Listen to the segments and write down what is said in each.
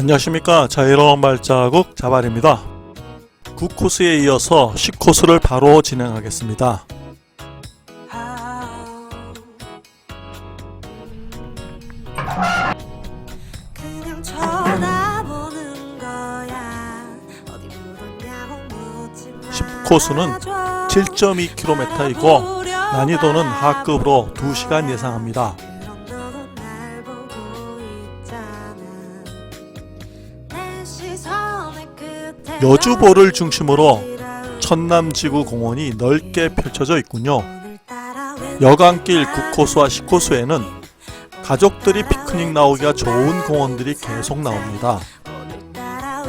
안녕하십니까. 자유로운 발자국 자발입니다. 9코스에 이어서 10코스를 바로 진행하겠습니다. 10코스는 7.2km이고 난이도는 하급으로 2시간 예상합니다 여주보를 중심으로 천남지구 공원이 넓게 펼쳐져 있군요 여강길 9코스와 10코스에는 가족들이 피크닉 나오기가 좋은 공원들이 계속 나옵니다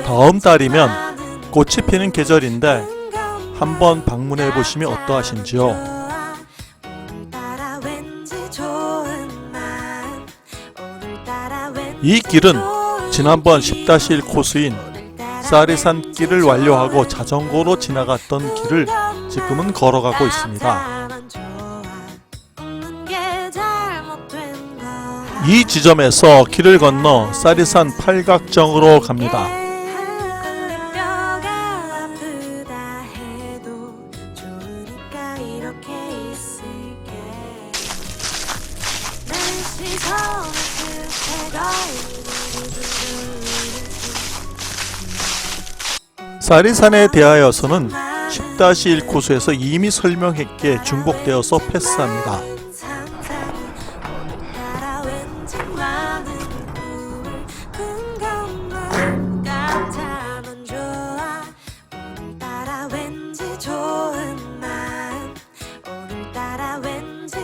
다음 달이면 꽃이 피는 계절인데 한번 방문해 보시면 어떠하신지요? 이 길은 지난번 10-1 코스인 쌀이산 길을 완료하고 자전거로 지나갔던 길을 지금은 걸어가고 있습니다. 이 지점에서 길을 건너 쌀이산 팔각정으로 갑니다. 쌀이산에 대하여서는 10-1 코스에서 이미 설명했기에 중복되어서 패스합니다.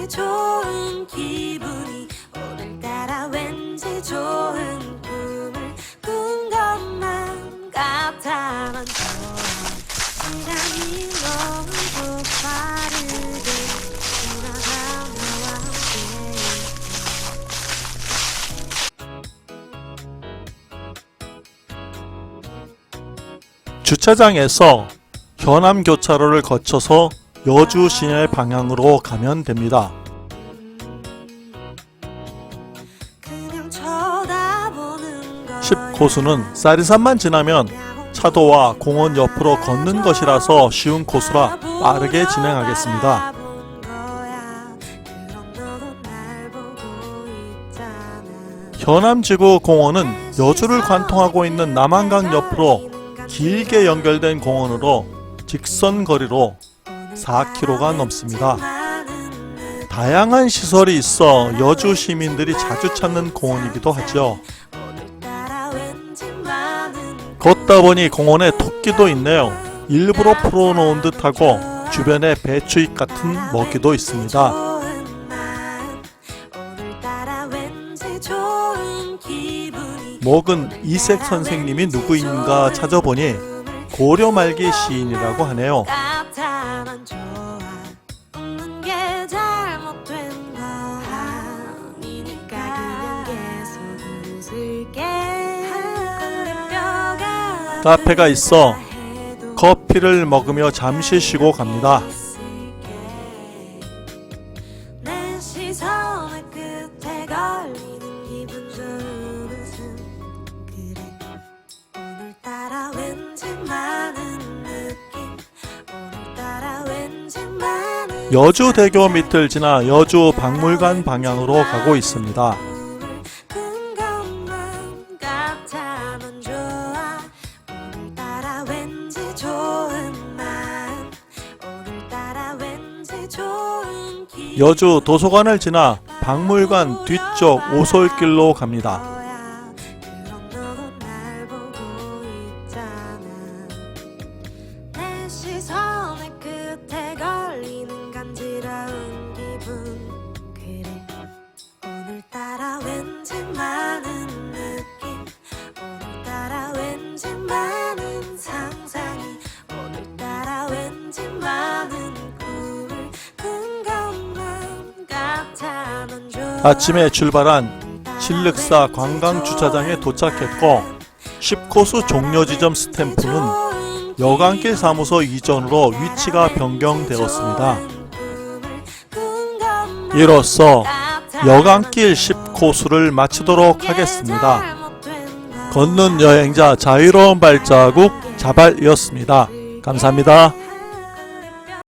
좋은 기분이 오늘따라 왠지 좋은 주차장에서 현암 교차로를 거쳐서 여주 시내 방향으로 가면 됩니다. 10코스는 쌀이산만 지나면 차도와 공원 옆으로 걷는 것이라서 쉬운 코스라 빠르게 진행하겠습니다. 현암지구 공원은 여주를 관통하고 있는 남한강 옆으로 길게 연결된 공원으로 직선 거리로 4km가 넘습니다. 다양한 시설이 있어 여주 시민들이 자주 찾는 공원이기도 하죠. 걷다 보니 공원에 토끼도 있네요. 일부러 풀어놓은 듯하고 주변에 배추잎 같은 먹이도 있습니다. 목은 이색 선생님이 누구인가 찾아보니 고려 말기 시인이라고 하네요. 카페가 있어 커피를 먹으며 잠시 쉬고 갑니다. 여주대교 밑을 지나 여주 박물관 방향으로 가고 있습니다. 여주 도서관을 지나 박물관 뒤쪽 오솔길로 갑니다. 시선의 끝에 아 아침에 출발한 신륵사 관광주차장에 도착했고 10코스 종료 지점 스탬프는 여강길 사무소 이전으로 위치가 변경되었습니다. 이로써 여강길 10코스를 마치도록 하겠습니다. 걷는 여행자 자유로운 발자국 자발이었습니다. 감사합니다.